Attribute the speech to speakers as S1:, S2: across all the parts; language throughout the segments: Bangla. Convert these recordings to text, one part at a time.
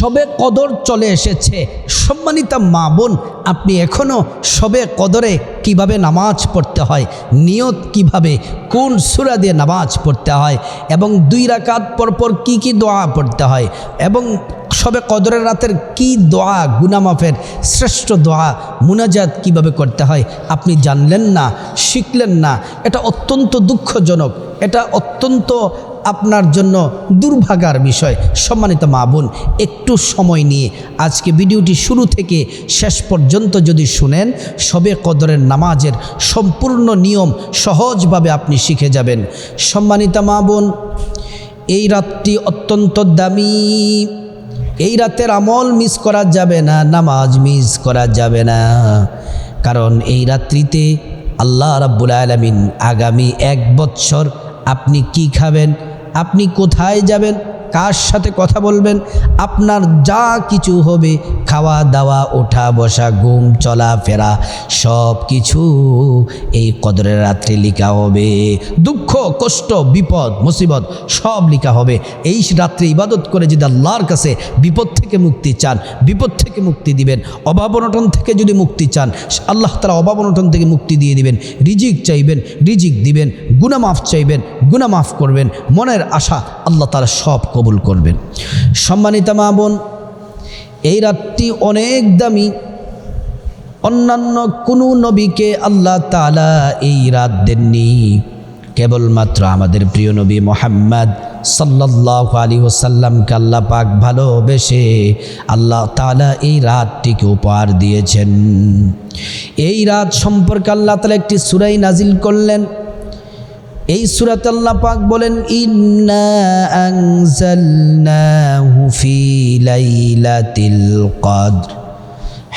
S1: সবে কদর চলে এসেছে। সম্মানিতা মা বোন, আপনি এখনও সবে কদরে কীভাবে নামাজ পড়তে হয়, নিয়ত কীভাবে, কোন সুরা দিয়ে নামাজ পড়তে হয়, এবং দুই রাকাত পরপর কি কি দোয়া পড়তে হয়, এবং সবে কদরের রাতের কি দোয়া, গুনামাফের শ্রেষ্ঠ দোয়া, মুনাজাত কীভাবে করতে হয়, আপনি জানলেন না, শিখলেন না, এটা অত্যন্ত দুঃখজনক, এটা অত্যন্ত আপনার জন্য দুর্ভাগার বিষয়। সম্মানিত মা বোন, একটু সময় নিয়ে আজকে ভিডিওটি শুরু থেকে শেষ পর্যন্ত যদি শুনেন সবে কদরের নামাজের সম্পূর্ণ নিয়ম সহজভাবে আপনি শিখে যাবেন। সম্মানিতা মা বোন, এই রাতটি অত্যন্ত দামি। এই রাতের আমল মিস করা যাবে না, নামাজ মিস করা যাবে না। কারণ এই রাত্রিতে আল্লাহ রাব্বুল আলমিন আগামী এক বৎসর আপনি কি খাবেন? আপনি কোথায় যাবেন? কার সাথে কথা বলবেন? আপনার যা কিছু হবে, খাওয়া, দাওয়া, ওঠা, বসা, ঘুম, চলা, ফেরা, সব কিছু এই কদরের রাত্রে লিখা হবে। দুঃখ, কষ্ট, বিপদ, মুসিবত, সব লিখা হবে। এই রাত্রে ইবাদত করে যদি আল্লাহর কাছে বিপদ থেকে মুক্তি চান, বিপদ থেকে মুক্তি দিবেন, অভাব অনটন থেকে যদি মুক্তি চান, আল্লাহ তারা অভাব অনটন থেকে মুক্তি দিয়ে দিবেন, রিজিক চাইবেন, রিজিক দিবেন গুনামাফ চাইবেন গুনামাফ করবেন, মনের আশা আল্লাহ তালা সব কবুল করবেন। সম্মানিতা মা বোন, এই রাতটি অনেক দামি। অন্যান্য কোনো নবীকে আল্লাহ তালা এই রাত দেননি। কেবলমাত্র আমাদের প্রিয় নবী মোহাম্মদ সাল্লাহ আলী ওসাল্লামকে আল্লাহ পাক ভালোবেসে আল্লাহ তালা এই রাতটিকে উপহার দিয়েছেন। এই রাত সম্পর্কে আল্লাহ তালা একটি সুরাই নাজিল করলেন। এই সুরাত আল্লাহ পাক বলেন, ইন্না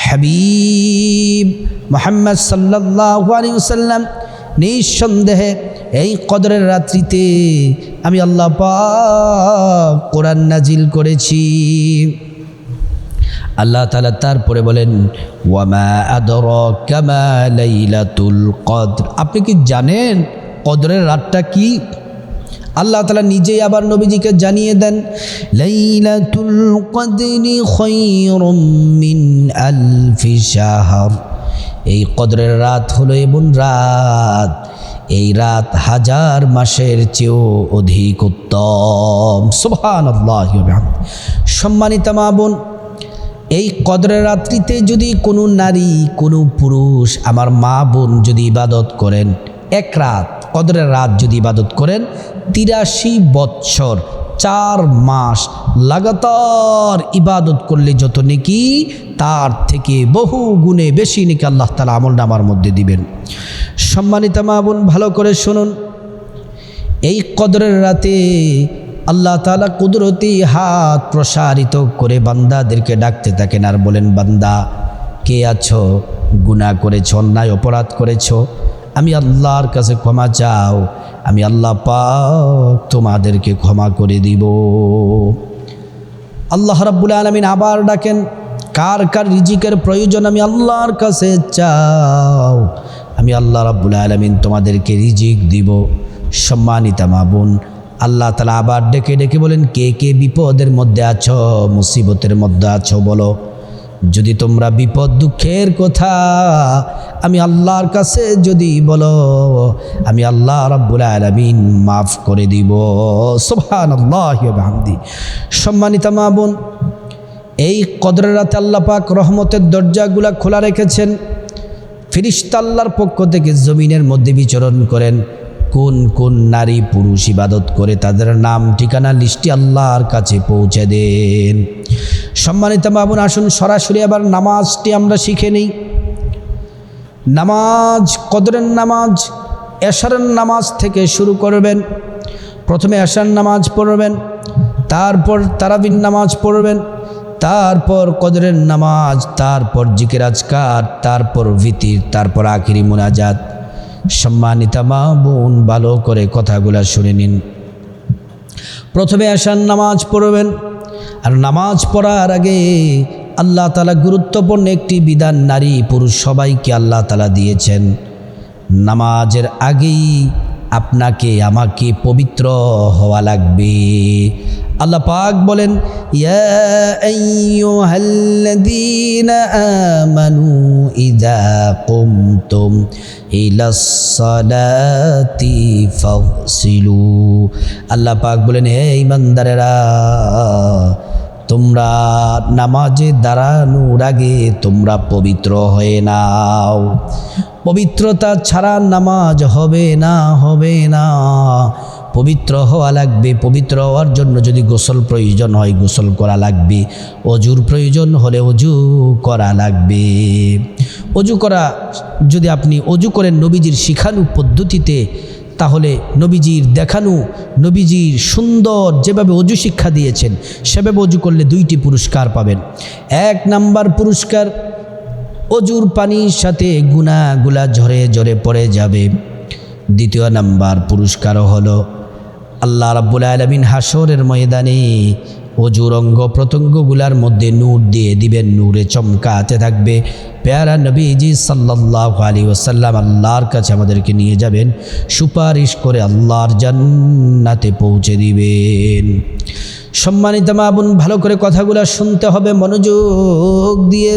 S1: হাবিব মোহাম্মদ সাল্লাল্লাহু নিঃসন্দেহে এই কদরের রাত্রিতে আমি আল্লাহ পাক কোরআন নাজিল করেছি। আল্লাহ তালা তারপরে বলেন ওয়ামা আদর কামা লাইলাতুল কদর। আপনি কি জানেন কদরের রাতটা কি? আল্লাহ তালা নিজেই আবার নবীজিকে জানিয়ে দেন আলফি এই কদরের রাত হলো এমন রাত, এই রাত হাজার মাসের চেয়েও অধিক উত্তম। সুবহান সম্মানিতা মা বোন, এই কদরের রাত্রিতে যদি কোনো নারী, কোনো পুরুষ আমার মা বোন যদি ইবাদত করেন এক রাত, কদরের রাত যদি ইবাদত করেন, তিরাশি বৎসর, চার মাস লাগাতার ইবাদত করলে যত নেকি, তার থেকে বহু গুণে বেশি নাকি আল্লাহ তালা আমল নামার মধ্যে দিবেন। সম্মানিতা মা বোন, ভালো করে শুনুন। এই কদরের রাতে আল্লাহ তালা কুদরতি হাত প্রসারিত করে বান্দাদেরকে ডাকতে থাকেন আর বলেন, বান্দা, কে আছো? গুণা করেছ, অন্যায়, অপরাধ করেছ? আমি আল্লাহর কাছে ক্ষমা চাও। আমি আল্লাহ পাক তোমাদেরকে ক্ষমা করে দিব। আল্লাহ রাব্বুল আলমিন আবার ডাকেন, কার কার রিজিকের প্রয়োজন আমি আল্লাহর কাছে চাও? আমি আল্লাহ রাব্বুল আলমিন তোমাদেরকে রিজিক দিব। সম্মানিতা মা বোন, আল্লাহ তালা আবার ডেকে ডেকে বলেন, কে কে বিপদের মধ্যে আছো, মুসিবতের মধ্যে আছো বলো। যদি তোমরা বিপদ, দুঃখের কথা আমি আল্লাহর কাছে যদি বলো, আমি আল্লাহ রাব্বুল আলমিন মাফ করে দিব। সোভান আল্লাহদি সম্মানিতা মা বোন, এই কদরের রাতে আল্লাহ পাক রহমতের দরজাগুলা খোলা রেখেছেন। ফিরিস্তা আল্লাহর পক্ষ থেকে জমিনের মধ্যে বিচরণ করেন। কোন কোন নারী পুরুষ ইবাদত করে তাদের নাম, ঠিকানা লিস্টি আল্লাহর কাছে পৌঁছে দেন। সম্মানিত বাবুন, আসুন সরাসরি আবার নামাজটি আমরা শিখে নিই। নামাজ, কদরের নামাজ, এশারের নামাজ থেকে শুরু করবেন। প্রথমে এশার নামাজ পড়বেন, তারপর তারাবিন নামাজ পড়বেন, তারপর কদরের নামাজ, তারপর জিকের আজকার, তারপর ভিতির, তারপর আখিরি মোনাজাত। সম্মানিতা মা বোন ভালো করে কথাগুলো শুনে নিন। প্রথমে আসার নামাজ পড়বেন আর নামাজ পড়ার আগে আল্লাহ তালা গুরুত্বপূর্ণ একটি বিধান নারী পুরুষ সবাইকে আল্লাহ তালা দিয়েছেন। নামাজের আগেই আপনাকে, আমাকে পবিত্র হওয়া লাগবে। আল্লাহ পাক বলেন আমানু ফাগসিলু। আল্লাহ পাক বলেন, হে ইমানদারেরা তোমরা নামাজে দাঁড়ানোর আগে তোমরা পবিত্র হয়ে নাও। পবিত্রতা ছাড়া নামাজ হবে না হবে না। পবিত্র হওয়া লাগবে, পবিত্র হওয়ার জন্য যদি গোসল প্রয়োজন হয়, গোসল করা লাগবে। অজুর প্রয়োজন হলে অজু করা লাগবে। অজু করা, যদি আপনি অজু করেন নবীজির শিখানু পদ্ধতিতে তাহলে নবীজির দেখানো, নবীজির সুন্দর যেভাবে অজু শিক্ষা দিয়েছেন, সেভাবে অজু করলে দুইটি পুরস্কার পাবেন। এক নাম্বার পুরস্কার, অজুর পানির সাথে গুণাগুলা ঝরে ঝরে পড়ে যাবে। দ্বিতীয় নাম্বার পুরস্কারও হলো, আল্লাহ রাব্বুল আলমিন হাসরের ময়দানে অজুর অঙ্গ প্রত্যঙ্গগুলার মধ্যে নূর দিয়ে দিবেন, নূরে চমকাতে থাকবে। পেয়ারা নবীজি সাল্লাহ আলী ওসাল্লাম আল্লাহর কাছে আমাদেরকে নিয়ে যাবেন, সুপারিশ করে আল্লাহর জান্নাতে পৌঁছে দিবেন। সম্মানিত মা বোন, ভালো করে কথাগুলো শুনতে হবে, মনোযোগ দিয়ে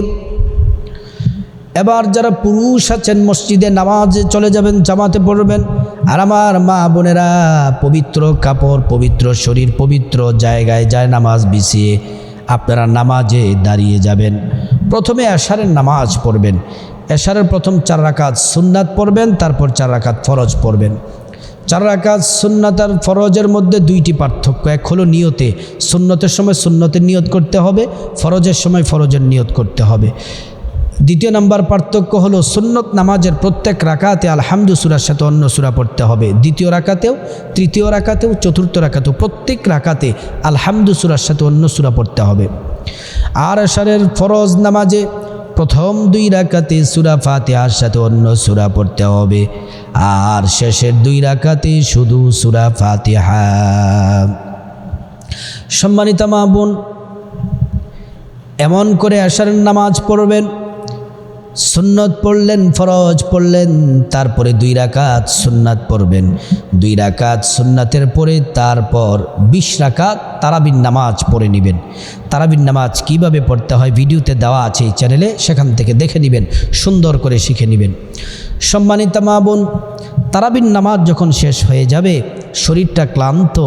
S1: এবার যারা পুরুষ আছেন মসজিদে নামাজে চলে যাবেন, জামাতে পড়বেন, আর আমার মা বোনেরা পবিত্র কাপড়, পবিত্র শরীর, পবিত্র জায়গায় যায় নামাজ বিছিয়ে আপনারা নামাজে দাঁড়িয়ে যাবেন। প্রথমে এশারের নামাজ পড়বেন। এশারের প্রথম চার রাকাত সুন্নাত পড়বেন, তারপর চার রাকাত ফরজ পড়বেন। চার রাকাত সুন্নাত আর ফরজের মধ্যে দুইটি পার্থক্য, এক হলো নিয়তে সুন্নতের সময় সুন্নতের নিয়ত করতে হবে, ফরজের সময় ফরজের নিয়ত করতে হবে। দ্বিতীয় নাম্বার পার্থক্য হলো সুন্নত নামাজের প্রত্যেক রাকাতে আলহামদু সুরার সাথে অন্য সুরা পড়তে হবে। দ্বিতীয় রাকাতেও, তৃতীয় রাকাতেও, চতুর্থ রাকাতেও প্রত্যেক রাকাতে আলহামদু সুরার সাথে অন্য সুরা পড়তে হবে। আর আশারের ফরজ নামাজে প্রথম দুই রাকাতে সুরা ফাতেহার সাথে অন্য সুরা পড়তে হবে। আর শেষের দুই রাকাতে শুধু সুরা ফাতেহা। সম্মানিতা মা বোন, এমন করে আশারের নামাজ পড়বেন সুন্নত পড়লেন, ফরজ পড়লেন, তারপরে দুই রাকাত সুন্নাত পড়বেন। দুই রাকাত সুন্নাতের পরে তারপর বিশ রাকাত তারাবিন নামাজ পড়ে নেবেন। তারাবিন নামাজ কীভাবে পড়তে হয় ভিডিওতে দেওয়া আছে এই চ্যানেলে, সেখান থেকে দেখে নেবেন, সুন্দর করে শিখে নেবেন। সম্মানিতা মা বোন তারাবিন নামাজ যখন শেষ হয়ে যাবে, শরীরটা ক্লান্ত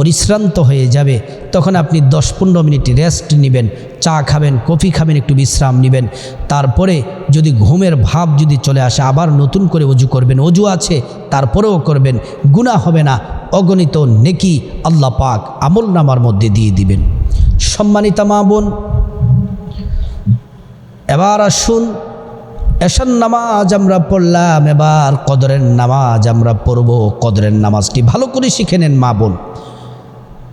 S1: পরিশ্রান্ত হয়ে যাবে, তখন আপনি দশ পনেরো মিনিট রেস্ট নেবেন, চা খাবেন, কফি খাবেন, একটু বিশ্রাম নেবেন। তারপরে যদি ঘুমের ভাব যদি চলে আসে, আবার নতুন করে অজু করবেন, অজু আছে, তারপরেও করবেন গুণা হবে না, অগণিত নেকি আল্লাহ পাক আমল নামার মধ্যে দিয়ে দিবেন। সম্মানিতা মা বোন, এবার আসুন, এশার নামাজ আমরা পড়লাম, এবার কদরের নামাজ আমরা পড়ব, কদরের নামাজটি ভালো করে শিখে নেন মা বোন।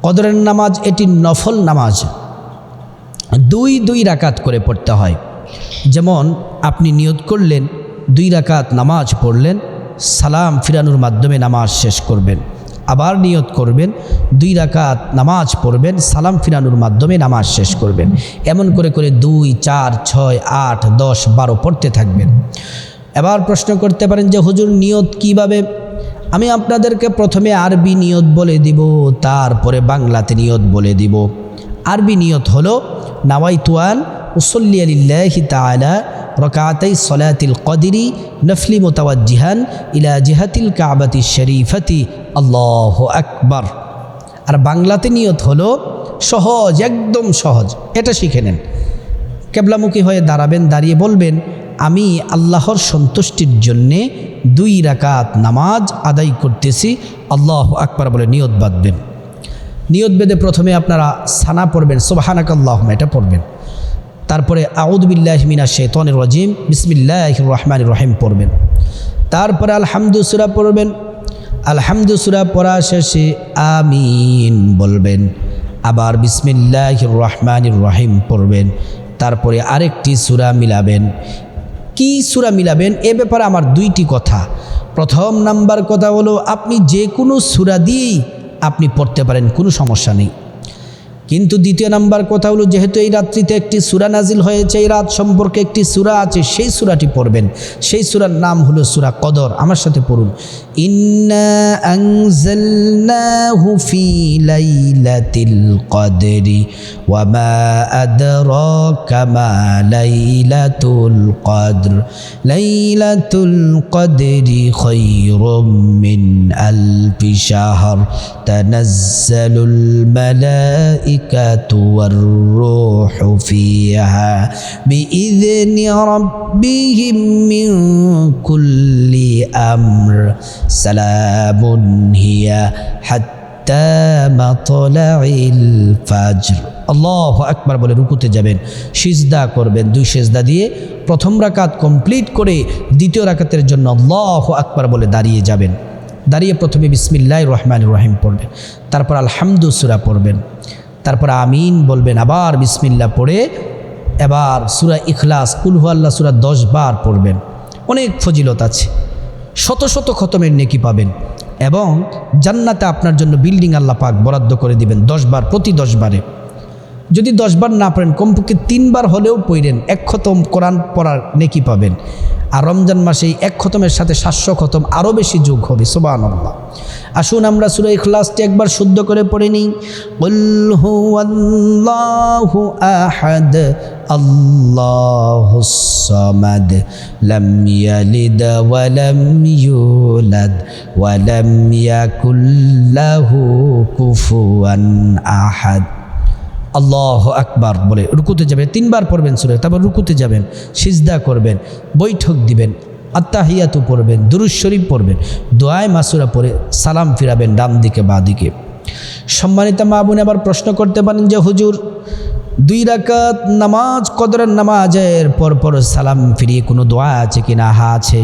S1: কদরের নামাজ এটি নফল নামাজ। দুই দুই রাকাত করে পড়তে হয়। যেমন, আপনি নিয়ত করলেন, দুই রাকাত নামাজ পড়লেন, সালাম ফিরানোর মাধ্যমে নামাজ শেষ করবেন। আবার নিয়ত করবেন, দুই রাকাত নামাজ পড়বেন, সালাম ফিরানোর মাধ্যমে নামাজ শেষ করবেন। এমন করে করে দুই, চার, ছয়, আট, দশ, বারো পড়তে থাকবেন। এবার প্রশ্ন করতে পারেন যে, হুজুর নিয়ত কীভাবে আমি আপনাদেরকে প্রথমে আরবি নিয়ত বলে দিব, তারপরে বাংলাতে নিয়ত বলে দিব। আরবি নিয়ত হলো নাওয়াইতুয়ান উসল্লি আলিল্লাহি তালা রকাতাই সলাতিল কদিরি নফলি মোতাওয়াজিহান ইলা জিহাতিল কাবাতি শরীফতি। আল্লাহ আকবর। আর বাংলাতে নিয়ত হলো, সহজ, একদম সহজ। এটা শিখে নেন। কেবলামুখী হয়ে দাঁড়াবেন, দাঁড়িয়ে বলবেন আমি আল্লাহর সন্তুষ্টির জন্যে দুই রাকাত নামাজ আদায় করতেছি। আল্লাহ আকবার বলে নিয়ত বাঁধবেন। নিয়ত বেদে প্রথমে আপনারা সানা পড়বেন। সোবাহানাক আল্লাহ এটা পড়বেন। তারপরে আউদবিল্লাহ মিনা শেতনের রাজিম বিসমিল্লাহ রহমান রহিম পড়বেন। তারপরে আলহামদু সুরা পড়বেন। আলহামদু সুরা পড়া শেষে আমিন বলবেন। আবার বিসমিল্লাহ রহমান রহিম পড়বেন। তারপরে আরেকটি সুরা মিলাবেন। কি সুরা মিলাবেন? এ ব্যাপারে আমার দুইটি কথা। প্রথম নাম্বার কথা হলো, আপনি যে কোনো সুরা দিয়েই আপনি পড়তে পারেন, কোনো সমস্যা নেই। কিন্তু দ্বিতীয় নাম্বার কথা হলো, যেহেতু এই রাত্রিতে একটি সুরা নাজিল হয়েছে, এই রাত সম্পর্কে একটি সুরা আছে, সেই সুরাটি পড়বেন। সেই সুরার নাম হলো সুরা কদর। আমার সাথে পড়ুন। ইন্না الملائكة والروح فيها بإذن ربهم من كل أمر. سلام هي حتى مطلع الفجر. আল্লাহ আকবার বলে রুকুতে যাবেন, সিজদা করবেন, দুই সিজদা দিয়ে প্রথম রাকাত কমপ্লিট করে দ্বিতীয় রাকাতের জন্য আল্লাহ আকবর বলে দাঁড়িয়ে যাবেন। দাঁড়িয়ে প্রথমে বিসমিল্লাহ রহমান রহিম পড়বেন, তারপর আলহামদুসুরা পড়বেন। তারপর আমিন বলবেন, আবার বিসমিল্লা পড়ে এবার সুরা ইখলাস কুলহু আল্লাহ সুরা দশ বার পড়বেন। অনেক ফজিলত আছে। শত শত খতমের নেকি পাবেন এবং জান্নাতে আপনার জন্য বিল্ডিং আল্লাহ পাক বরাদ্দ করে দিবেন দশ বার, প্রতি দশ বারে। যদি দশবার না পড়েন, কমপক্ষে তিনবার হলেও পড়েন, এক খতম কোরআন পড়ার নেকি পাবেন। আর রমজান মাসে এক খতমের সাথে সাতশো খতম আরও বেশি যোগ হবে সোবান আসুন আমরা সুরে ইখলাসটি একবার শুদ্ধ করে পড়ে নিই। আহাদ কুফুয়ান আহাদ। আল্লাহ আকবার বলে। রুকুতে যাবেন, তিনবার পড়বেন সুরে, তারপর রুকুতে যাবেন, সিজদা করবেন, বৈঠক দিবেন আত্মাহিয়াতু পড়বেন দুরুজ শরীফ পড়বেন, দোয়ায় মাসুরা পড়ে সালাম ফিরাবেন ডান দিকে, বা দিকে। সম্মানিত মা বোন, আবার প্রশ্ন করতে পারেন যে, হুজুর, দুই রাকাত নামাজ, কদরের নামাজের পর পর সালাম ফিরিয়ে কোনো দোয়া আছে কি না হা আছে।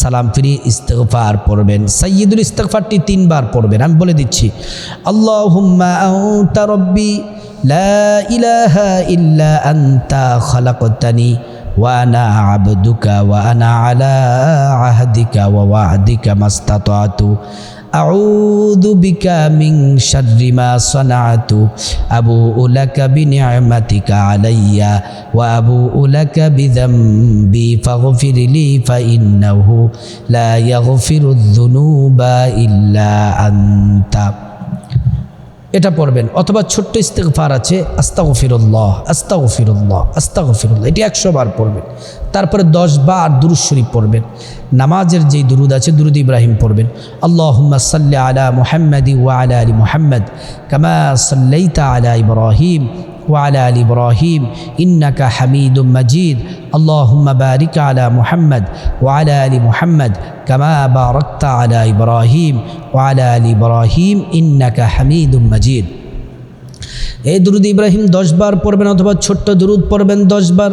S1: সালাম ফিরিয়ে ইস্তফার পড়বেন। সৈয়দুল ইস্তফারটি তিনবার পড়বেন। আমি বলে দিচ্ছি আল্লাহ লা ইল্লা ওয়ানা আবদুকা ওয়ানা আলা আহদিকা, ওয়া ওয়াদিকা মাস্তাতাতু। আউদু বিকা মিন শাররি আবু সানাতু আবুউ লাকা বিনিআমাতিকা আলাইয়া, ওয়া আবুউ লাকা বিযামবি ফা ফাইন্নাহু লা ইয়াগফিরুয-যুনুবা ইল্লা আনতা। এটা পড়বেন, অথবা ছোট্ট ইস্তেকফার আছে, আস্তাগফিরুল্লাহ আস্তাগফিরুল্লাহ আস্তাগফিরুল্লাহ, এটি একশো বার পড়বেন। তারপরে দশ বার দুরুদ শরীফ পড়বেন নামাজের যেই দুরুদ আছে দুরুদ ইব্রাহিম পড়বেন আল্লাহ সাল্লি আলা মুহাম্মদি ওয়া আলা আলী মুহাম্মদ কামা সাল্লাইতা আলা ইব্রাহিম وعلى آل إبراهيم إنك حميد مجيد اللهم بارك على محمد وعلى آل محمد كما باركت على إبراهيم وعلى آل إبراهيم إنك حميد مجيد এই দুরুদ ইব্রাহিম দশবার পড়বেন অথবা ছোট্ট দুরুদ পড়বেন দশবার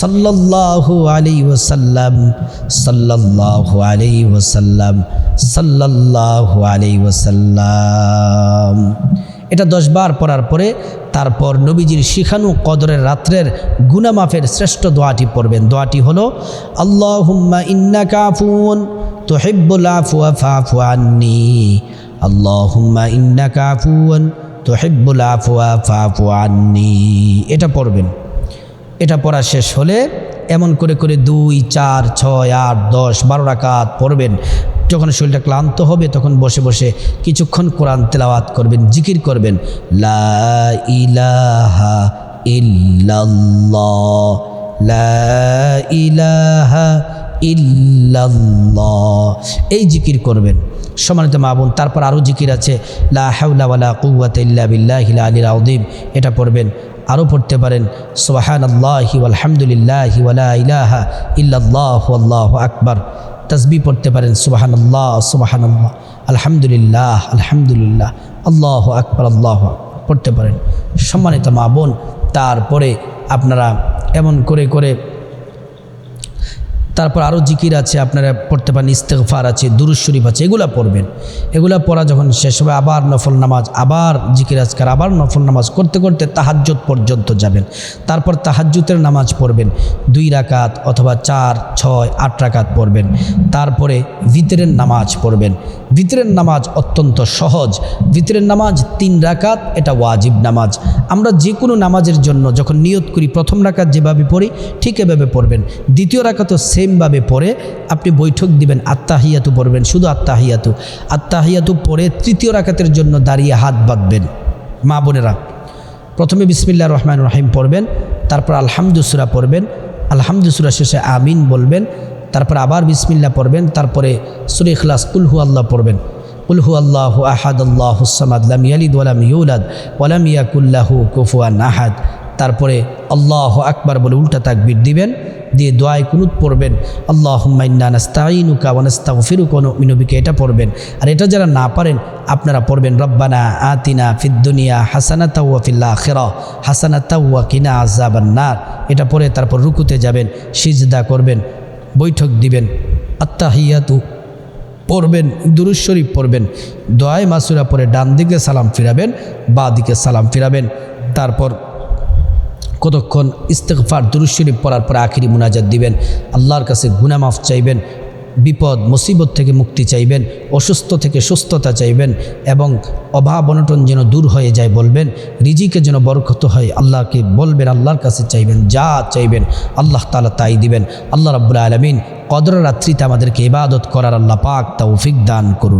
S1: সাল্লাল্লাহু আলী ওসাল্লাম সাল্লাল্লাহু আলী ওসাল্লাম সাল্লাল্লাহু আলী ওসাল্লাম এটা দশবার পড়ার পরে তারপর নবীজির শিখানু কদরের রাত্রের গুনামাফের শ্রেষ্ঠ দোয়াটি পড়বেন। দোয়াটি হলো, আল্লাহুম্মা ইন্না কাফুন তোহিব্বুল আফুয়া ফাফু আন্নি। আল্লাহুম্মা ইন্না কাফুন তোহিব্বুল আফুয়া ফাফু আন্নি। এটা পড়বেন। এটা পড়া শেষ হলে এমন করে করে দুই, চার, ছয়, আট, দশ, বারো রাকাত পড়বেন। যখন শরীরটা ক্লান্ত হবে, তখন বসে বসে কিছুক্ষণ কোরআন তেলাওয়াত করবেন, জিকির করবেন। লা ইলাহা ইল্লাল্লাহ। লা ইলাহা ইল্লাল্লাহ। এই জিকির করবেন। সম্মানিত মা বোন, তারপর আরও জিকির আছে, লা হাউলা কুওয়াতা ইল্লা বিল্লাহিল আলিল আযীম। এটা পড়বেন আরও পড়তে পারেন সুবাহান আল্লাহি আলহামদুলিল্লাহি ইলাহা ইল্লাল্লাহ আল্লাহ আকবার। তসবি পড়তে পারেন সুবাহান আল্লাহ সুবাহান আল্লাহ আলহামদুলিল্লাহ আলহামদুলিল্লাহ, আল্লাহ আকবর, আল্লাহ পড়তে পারেন। সম্মানিত মা বোন, তারপরে আপনারা এমন করে করে তারপর আরও জিকির আছে, আপনারা পড়তে পারেন, ইস্তেগফার আছে দুরুজ শরীফ আছে, এগুলা পড়বেন। এগুলা পড়া যখন শেষ হবে, আবার নফল নামাজ, আবার জিকির আজকার, আবার নফল নামাজ করতে করতে তাহাজ্জুদ পর্যন্ত যাবেন। তারপর তাহাজ্জুতের নামাজ পড়বেন, দুই রাকাত অথবা চার, ছয়, আট রাকাত পড়বেন। তারপরে ভিতরের নামাজ পড়বেন। ভিতরের নামাজ অত্যন্ত সহজ। ভিতরের নামাজ তিন রাকাত, এটা ওয়াজিব নামাজ। আমরা যে কোনো নামাজের জন্য যখন নিয়ত করি, প্রথম রাকাত যেভাবে পড়ি, ঠিক এভাবে পড়বেন। দ্বিতীয় রাকাতও সেমভাবে পড়ে আপনি বৈঠক দিবেন আত্মাহিয়াতু পড়বেন, শুধু আত্মাহিয়াতু আত্মাহিয়াতু পড়ে তৃতীয় রাকাতের জন্য দাঁড়িয়ে হাত বাঁধবেন, মা বোনেরা। প্রথমে বিসমিল্লা রহমান রহিম পড়বেন, তারপর আলহামদুসুরা পড়বেন আলহামদুসুরা শেষে আমিন বলবেন, তারপর আবার বিসমিল্লা পড়বেন, তারপরে সুরে ইখলাস কুলহু আল্লাহ পড়বেন। কুলহু আল্লাহ আহাদ, আল্লাহ সামাদ, লাম ইয়ালিদ ইউলাদ ওয়ালাম ইয়াকুল্লাহু কুফুয়ান আহাদ। তারপরে আল্লাহ আকবার বলে উল্টা তাকবির দিবেন, দিয়ে দোয়ায় কুনুত পড়বেন আল্লাহ হুম্মাইন্না নাস্তাইনুকা ওয়ানাস্তাগফিরুকা ওয়া নুমিনু বিকা, এটা পড়বেন। আর এটা যারা না পারেন, আপনারা পড়বেন, রব্বানা আতিনা ফিদ্দুনিয়া হাসানাতা ওয়া ফিল আখিরা হাসানাতা ওয়া কিনা আযাবান নার। এটা পড়ে তারপর রুকুতে যাবেন, সিজদা করবেন, বৈঠক দিবেন, আত্তাহিয়াতু পড়বেন দুরুজ শরীফ পড়বেন, দোয়ায় মাসুরা পরে ডান দিকে সালাম ফিরাবেন, বা দিকে সালাম ফিরাবেন, তারপর কতক্ষণ ইস্তেকফার দুরুজ শরীফ পড়ার পরে আখিরি মুনাজাত দিবেন? আল্লাহর কাছে গুনামাফ চাইবেন, বিপদ, মুসিবত থেকে মুক্তি চাইবেন, অসুস্থ থেকে সুস্থতা চাইবেন এবং অভাব, অনটন যেন দূর হয়ে যায় বলবেন, রিজিকে যেন বরকত হয় আল্লাহকে বলবেন, আল্লাহর কাছে চাইবেন, যা চাইবেন আল্লাহ তালা তাই দিবেন। আল্লাহ রাব্বুল আলমিন কদর রাত্রিতে আমাদেরকে ইবাদত করার আল্লাহ পাক তৌফিক দান করুন।